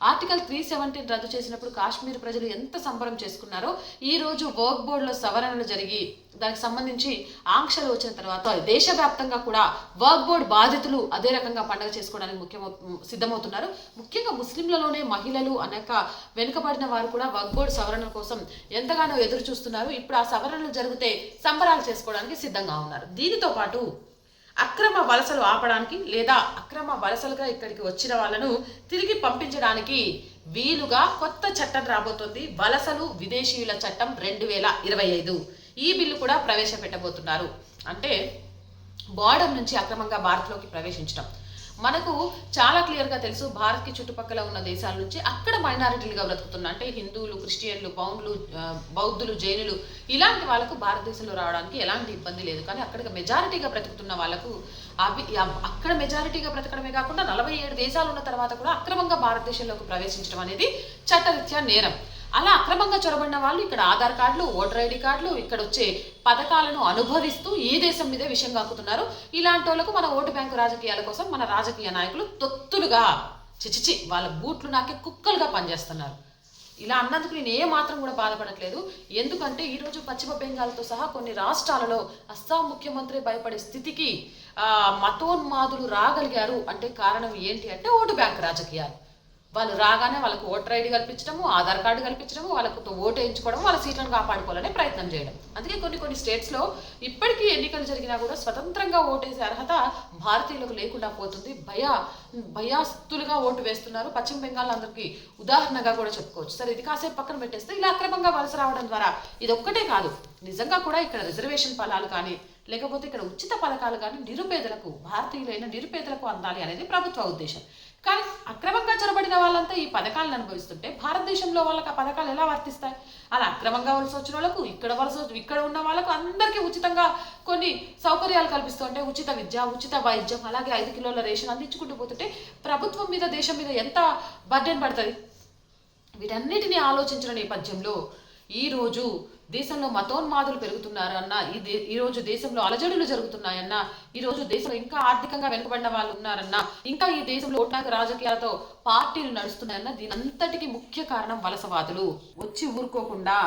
Article three seventeen రద్దు చేసినప్పుడు కాశ్మీర్ ప్రజలు ఎంత సంబరం చేసుకున్నారో ఈ రోజు వర్క్ బోర్డులో సవరణలు జరిగి దానికి సంబంధించి ఆంక్షలు వచ్చిన తర్వాత దేశవ్యాప్తంగా కూడా వర్క్ బోర్డ్ బాధితులు అదే రకంగా పండుగ చేసుకోవడానికి ముఖ్యమవు సిద్ధమవుతున్నారు. ముఖ్యంగా ముస్లింలలోనే మహిళలు అనేక వెనుకబడిన వారు కూడా వర్క్ బోర్డ్ సవరణ కోసం ఎంతగానో ఎదురు చూస్తున్నారు ఇప్పుడు ఆ సవరణలు జరిగితే సంబరాలు చేసుకోవడానికి సిద్ధంగా ఉన్నారు. దీనితో పాటు అక్రమ వలసలు ఆపడానికి లేదా అక్రమ వలసలుగా ఇక్కడికి వచ్చిన వాళ్ళను తిరిగి పంపించడానికి వీలుగా కొత్త చట్టం రాబోతోంది. వలసలు విదేశీయుల చట్టం రెండు వేల ఇరవై ఐదు. ఈ బిల్లు కూడా ప్రవేశపెట్టబోతున్నారు. అంటే బార్డర్ నుంచి అక్రమంగా భారత్లోకి ప్రవేశించడం. మనకు చాలా క్లియర్గా తెలుసు భారత్కి చుట్టుపక్కల ఉన్న దేశాల నుంచి అక్కడ మైనారిటీలుగా బ్రతుకుతున్న అంటే హిందువులు క్రిస్టియన్లు పౌండ్లు బౌద్ధులు జైనులు ఇలాంటి వాళ్ళకు భారతదేశంలో రావడానికి ఎలాంటి ఇబ్బంది లేదు. కానీ అక్కడ మెజారిటీగా బ్రతుకుతున్న వాళ్ళకు అవి అక్కడ మెజారిటీగా బ్రతకడమే కాకుండా నలభై ఏడు దేశాలు ఉన్న తర్వాత కూడా అక్రమంగా భారతదేశంలోకి ప్రవేశించడం అనేది చట్టరీత్యా నేరం. అలా అక్రమంగా చొరబడిన వాళ్ళు ఇక్కడ ఆధార్ కార్డులు ఓటర్ ఐడి కార్డులు ఇక్కడ వచ్చే పథకాలను అనుభవిస్తూ ఈ దేశం మీదే విషయం కాకుతున్నారు ఇలాంటి వాళ్ళకు మన ఓటు బ్యాంకు రాజకీయాల కోసం మన రాజకీయ నాయకులు తొత్తులుగా చిచిచి వాళ్ళ బూట్లు నాకే కుక్కలుగా పనిచేస్తున్నారు. ఇలా అన్నందుకు నేను ఏ మాత్రం కూడా బాధపడట్లేదు. ఎందుకంటే ఈరోజు పశ్చిమ బెంగాల్తో సహా కొన్ని రాష్ట్రాలలో అస్సాం ముఖ్యమంత్రి భయపడే స్థితికి మతోన్మాదులు రాగలిగారు. అంటే కారణం ఏంటి అంటే ఓటు బ్యాంక్ రాజకీయాలు. వాళ్ళు రాగానే వాళ్ళకు ఓటర్ ఐడి కల్పించడము ఆధార్ కార్డు కల్పించడము వాళ్ళకు ఓటు వేయించుకోవడం వాళ్ళ సీట్లను కాపాడుకోవాలనే ప్రయత్నం చేయడం. అందుకే కొన్ని కొన్ని స్టేట్స్లో ఇప్పటికీ ఎన్నికలు జరిగినా కూడా స్వతంత్రంగా ఓటేసే అర్హత భారతీయులకు లేకుండా పోతుంది. భయ భయాస్తులుగా ఓటు వేస్తున్నారు. పశ్చిమ బెంగాల్ అందరికీ ఉదాహరణగా కూడా చెప్పుకోవచ్చు. సరే ఇది కాసేపు పక్కన పెట్టేస్తే ఇలా అక్రమంగా వలస రావడం ద్వారా ఇది ఒక్కటే కాదు. నిజంగా కూడా ఇక్కడ రిజర్వేషన్ ఫలాలు కానీ లేకపోతే ఇక్కడ ఉచిత పథకాలు కానీ నిరుపేదలకు భారతీయులైన నిరుపేదలకు అందాలి అనేది ప్రభుత్వ ఉద్దేశం. కానీ అక్రమంగా చొరబడిన వాళ్ళంతా ఈ పథకాలను అనుభవిస్తుంటే భారతదేశంలో వాళ్ళకి ఆ పథకాలు ఎలా వర్తిస్తాయి? అలా అక్రమంగా వలస వచ్చిన వాళ్ళకు ఇక్కడ వలస ఇక్కడ ఉన్న వాళ్ళకు అందరికీ ఉచితంగా కొన్ని సౌకర్యాలు కల్పిస్తుంటే ఉచిత విద్య ఉచిత వైద్యం అలాగే ఐదు కిలోల రేషన్ అందించుకుంటూ పోతుంటే ప్రభుత్వం మీద దేశం మీద ఎంత బర్డెన్ పడుతుంది? వీటన్నిటిని ఆలోచించిన నేపథ్యంలో ఈరోజు దేశంలో మతోన్మాదులు పెరుగుతున్నారన్న ఈ ఈరోజు దేశంలో అలజడులు జరుగుతున్నాయన్న ఈరోజు దేశంలో ఇంకా ఆర్థికంగా వెనుకబడిన వాళ్ళు ఉన్నారన్న ఇంకా ఈ దేశంలో ఓటాకు రాజకీయాలతో పార్టీలు నడుస్తున్నాయన్న దీని అంతటికి ముఖ్య కారణం వలసవాదులు. వచ్చి ఊరుకోకుండా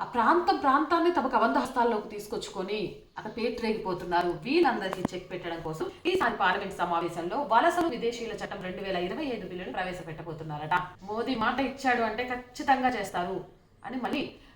ఆ ప్రాంతం ప్రాంతాన్ని తమకు అవంధ హస్తాల్లోకి తీసుకొచ్చుకొని అక్కడ పేట్రేగిపోతున్నారు వీళ్ళందరికీ చెక్ పెట్టడం కోసం ఈసారి పార్లమెంట్ సమావేశంలో వలసలు విదేశీయుల చట్టం రెండు వేల ఇరవై ఐదు బిల్లును ప్రవేశపెట్టబోతున్నారట. మోదీ మాట ఇచ్చాడు అంటే ఖచ్చితంగా చేస్తారు. అని మళ్ళీ ఆ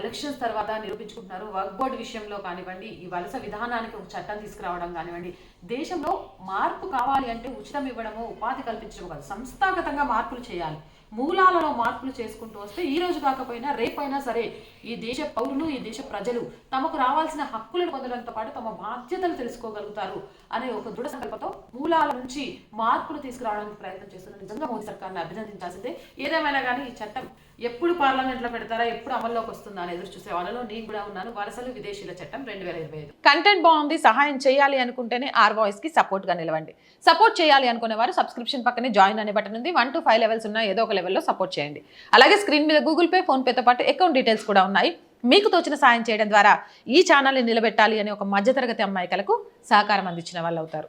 ఎలక్షన్స్ తర్వాత నిరూపించుకుంటున్నారు. వర్క్ బోర్డు విషయంలో కానివ్వండి ఈ వలస విధానానికి ఒక చట్టం తీసుకురావడం కానివ్వండి దేశంలో మార్పు కావాలి అంటే ఉచితం ఇవ్వడము ఉపాధి కల్పించడం కాదు సంస్థాగతంగా మార్పులు చేయాలి. మూలాలలో మార్పులు చేసుకుంటూ వస్తే ఈ రోజు కాకపోయినా రేపైనా సరే ఈ దేశ పౌరులు ఈ దేశ ప్రజలు తమకు రావాల్సిన హక్కులను పొందడంతో పాటు తమ బాధ్యతలు తెలుసుకోగలుగుతారు అనే ఒక దృఢ సంకల్పంతో మూలాల నుంచి మార్పులు తీసుకురావడానికి ప్రయత్నం చేస్తున్న నిజంగా మోదీ సర్కార్ని అభినందించాల్సిందే. ఏదేమైనా కానీ ఈ చట్టం ఎప్పుడు పార్లమెంట్లో పెడతారా ఎప్పుడు అమల్లోకి వస్తుందా అని ఎదురు చూసే వాళ్ళలో నేను కూడా ఉన్నాను. వలసలు విదేశీల చట్టం రెండు వేల ఇరవై ఐదు. కంటెంట్ బాగుంది సహాయం చేయాలి అనుకుంటేనే ఆర్ వాయిస్కి సపోర్ట్గా నిలవండి. సపోర్ట్ చేయాలి అనుకునే వారు సబ్స్క్రిప్షన్ పక్కనే జాయిన్ అనే బటన్ ఉంది. వన్ టు ఫైవ్ లెవెల్స్ ఉన్న ఏదో ఒక లెవెల్లో సపోర్ట్ చేయండి. అలాగే స్క్రీన్ మీద గూగుల్ పే ఫోన్ పేతో పాటు అకౌంట్ డీటెయిల్స్ కూడా ఉన్నాయి. మీకు తోచిన సాయం చేయడం ద్వారా ఈ ఛానల్ని నిలబెట్టాలి అనే ఒక మధ్యతరగతి అమ్మాయికలకు సహకారం అందించిన వాళ్ళు అవుతారు